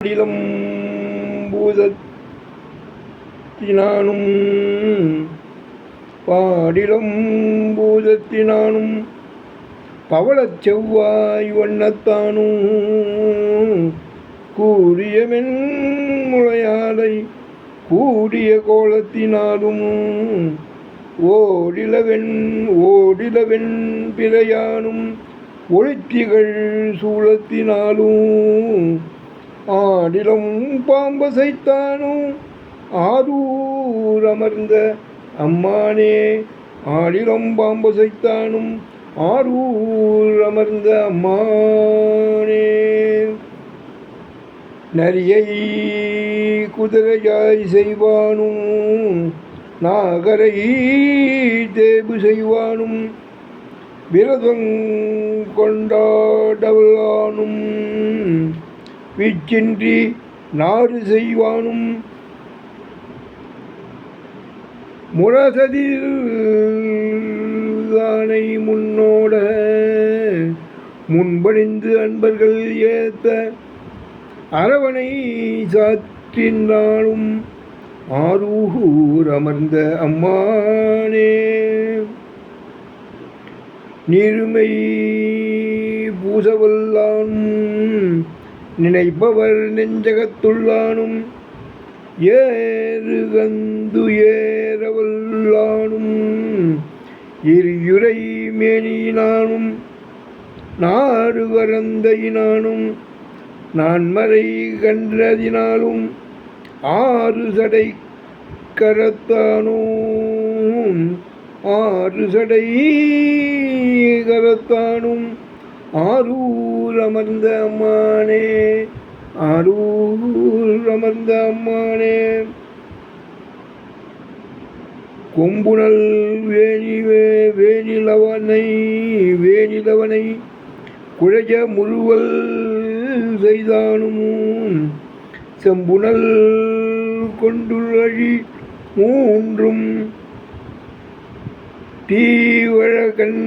பாடிலம் பூதத்தினானும் பாடிலம் பூதத்தினானும் பவளச் செவ்வாய் வண்ணத்தானும் கூறிய முளையாலை கூடிய கோலத்தினாலும் ஓடிலவெண் ஓடிலவெண் பிறையானும் ஒளித்திகள் சூழத்தினாலும் ஆடிலம் பாம்பசைத்தானும் ஆரூர் அமர்ந்த அம்மானே ஆடிலம் பாம்பசைத்தானும் ஆரூர் அமர்ந்த அம்மானே. நரியை குதிரையாய் செய்வானும் நாகரை தேபு செய்வானும் விரதம் கொண்டாடவளானும். வீச்சின்றி நாறு செய்வானும். முரசதில் தானை முன்னோட முன்பணிந்து அன்பர்கள் ஏத்த அரவணை சாற்றினாலும் ஆரூர் அமர்ந்த அம்மானே. நீருமை பூசவல்லான் நினைப்பவர் நெஞ்சகத்துள்ளானும் ஏறுகந்து ஏறவல்லானும் இருயுரை மேனியினானும் நாடு வரந்தையினானும் நான்மறை கன்றதினாலும் ஆறு சடை கரத்தானும் ஆறு சடை கரத்தானும் ஆரூர் அமர்ந்த அம்மானே ஆரூர் அமர்ந்த அம்மானே. கொம்புணல் வேணிவே வேணிலவனை வேணிலவனை குழைய முழுவல் செய்தானும் செம்புணல் கொண்டுள்ளழி மூன்றும் தீவழகன்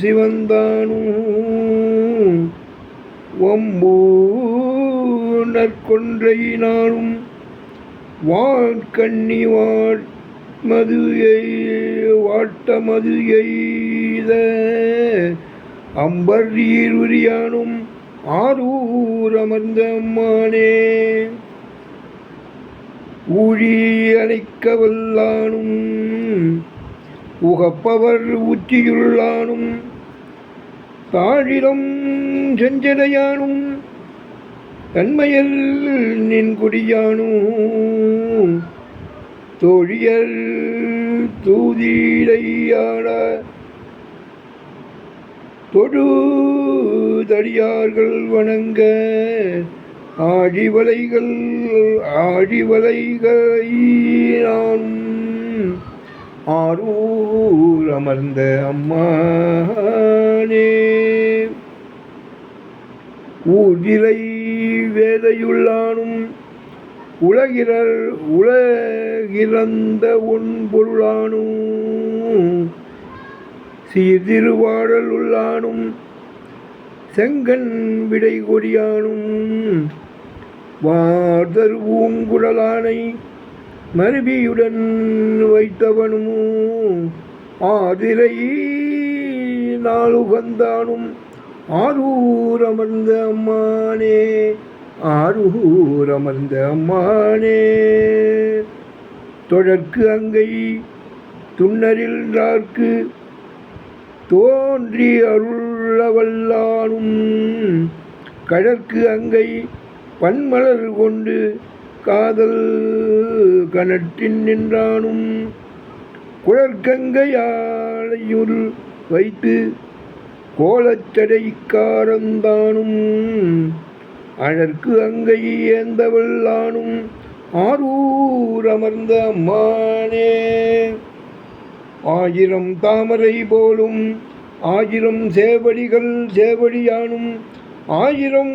சிவந்தானும் வம்போ நற்கொன்றையினாலும் வாட்கண்ணி வாட்மதுயை எய்- வாட்ட எய்த அம்பர் ஈருரியானும் ஆரூர் அமர்ந்த அம்மானே. ஊழி அணைக்க வல்லானும் உகப்பவர் உச்சியுள்ளானும் தாழிடம் செஞ்சடையானும் தன்மையல் நின் குடியானும் தோழியர் தூதிடையாட தொடு தடியார்கள் வணங்க ஆழிவலைகள் ஆழிவலைகளானும் ஆரூர் அமர்ந்த அம்மானே. ஊதிரை வேதையுள்ளானும் உலகிறர் உலகிறந்த உன் பொருளானும் சீர்திருவாடல் உள்ளானும் செங்கன் விடை கொடியானும் வார்தர் ஊங்குடலானை மருவியுடன் வைத்தவனும் ஆதிரை நாளுகந்தானும் ஆரூர் அமர்ந்த அம்மானே ஆரூரமர்ந்த அம்மானே. தொடர்க்கு அங்கை துன்னரில்றார்க்கு தோன்றி அருளவல்லானும் கடற்கு அங்கை பன்மலர் கொண்டு காதல் கனட்டின் நின்றானும் குழற்கங்கையாளையுள் வைத்து கோலச்சடைக்காரந்தானும் அழற்கு அங்கை ஏந்தவள்ளானும் ஆரூர் அமர்ந்த அம்மானே. ஆயிரம் தாமரை போலும் ஆயிரம் சேவடிகள் சேவடியானும் ஆயிரம்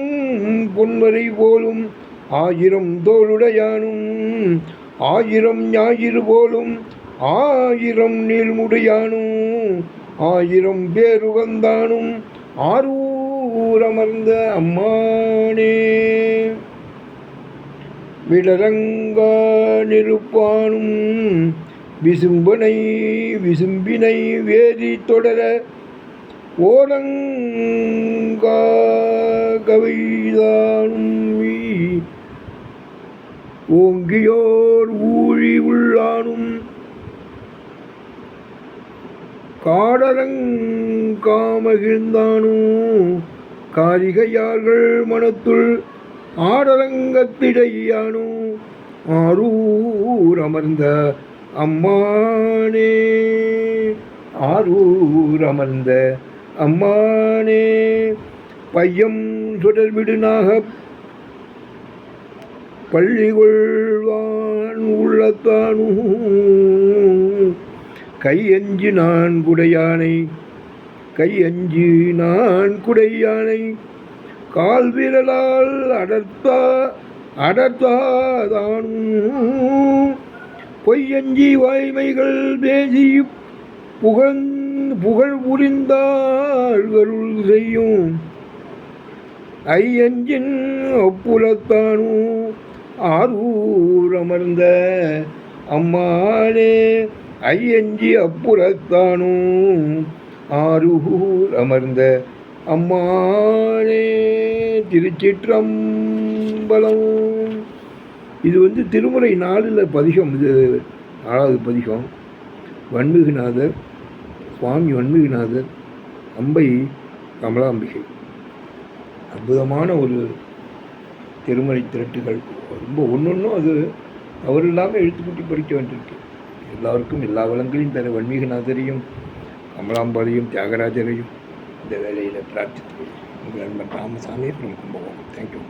பொன்வரை போலும் ஆயிரம் தோளுடையானும் ஆயிரம் ஞாயிறு போலும் ஆயிரம் நீள்முடையானும் ஆயிரம் பேரு வந்தானும் ஆரூரமர்ந்த அம்மானே. விடரங்க நிருப்பானும் விசும்பனை விசும்பினை வேதி தொடர ஓடங்கா கவைதானும் ஓங்கியோர் ஊழி உள்ளானும். காடரங்காமகிழ்ந்தானும் காரிகையார்கள் மனத்துள் ஆடரங்கத்திடையானும் ஆரூர் அமர்ந்த அம்மானே. ஆரூர் அமர்ந்த அம்மானே. பையம் சுடர்விடு நாகப் பள்ளி கொள்வான் உள்ளத்தானும் கையஞ்சு நான் குடையானை கையஞ்சு நான் குடையானை கால் விரலால் அடர்த்தா அடர்த்தாதானும் பொய்யஞ்சி வாய்மைகள் பேசி புகழ் புகழ் புரிந்தாள்களுள் செய்யும். ஐயஞ்சின் ஒப்புலத்தானும் ஆரூர் அமர்ந்த அம்மானே ஐயஞ்சி அப்புறத்தானும் ஆரூர் அமர்ந்த அம்மானே திருச்சிற்றம்பலம். இது வந்து திருமுறை நாளில் பதிகம் இது நாலாவது பதிகம். வன்மிகுநாதர் சுவாமி வன்மிகுநாதர் அம்பை கமலாம்பிகை. அற்புதமான ஒரு திருமலை திரட்டுகள். ரொம்ப ஒன்றொன்றும் அது அவர் இல்லாமல் எழுத்துக்கூட்டி படிக்க வேண்டியிருக்கு. எல்லாருக்கும் எல்லா வளங்களையும் தர வன்மீகநாதரையும் கமலாம்பாளையும் தியாகராஜரையும் இந்த வேலையில் பிரார்த்தித்து உங்கள் நண்பன் ராமசாமி from கும்பகோணம் தேங்க்யூ